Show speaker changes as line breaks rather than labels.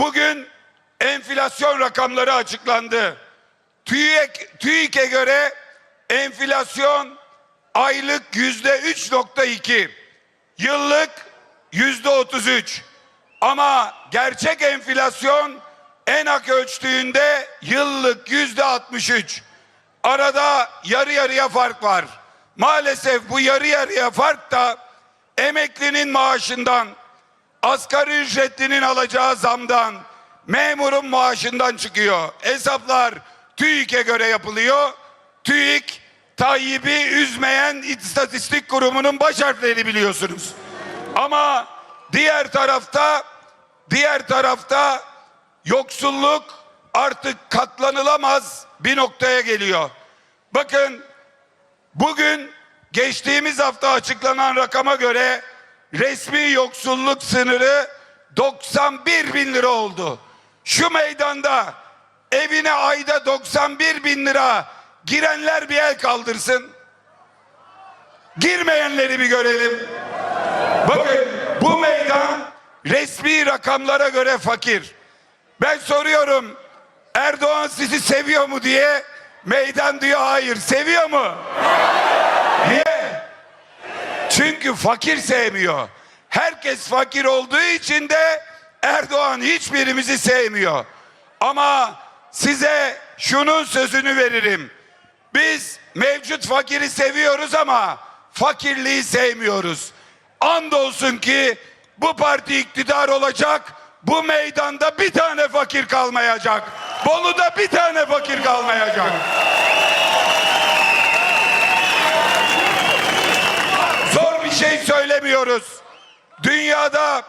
Bugün enflasyon rakamları açıklandı. TÜİK, TÜİK'e göre enflasyon aylık yüzde 3.2, yıllık yüzde 33. Ama gerçek enflasyon enak ölçtüğünde yıllık yüzde 63. Arada yarı yarıya fark var. Maalesef bu yarı yarıya fark da emeklinin maaşından, asgari ücretlinin alacağı zamdan, memurun maaşından çıkıyor. Hesaplar TÜİK'e göre yapılıyor. TÜİK, Tayyip'i üzmeyen istatistik kurumunun baş harfleri biliyorsunuz. Ama diğer tarafta, diğer tarafta yoksulluk artık katlanılamaz bir noktaya geliyor. Bakın Bugün geçtiğimiz hafta açıklanan rakama göre resmi yoksulluk sınırı 91 bin lira oldu. Şu meydanda evine ayda 91 bin lira girenler bir el kaldırsın. Girmeyenleri bir görelim. Bakın bu meydan resmi rakamlara göre fakir. Ben soruyorum Erdoğan sizi seviyor mu diye meydan diyor hayır. Seviyor mu? Niye? Çünkü fakir sevmiyor. Herkes fakir olduğu için de Erdoğan hiçbirimizi sevmiyor. Ama size şunun sözünü veririm. Biz mevcut fakiri seviyoruz ama fakirliği sevmiyoruz. Andolsun ki bu parti iktidar olacak. Bu meydanda bir tane fakir kalmayacak. Bolu'da bir tane fakir kalmayacak. Zor bir şey söylemiyoruz. Dünyada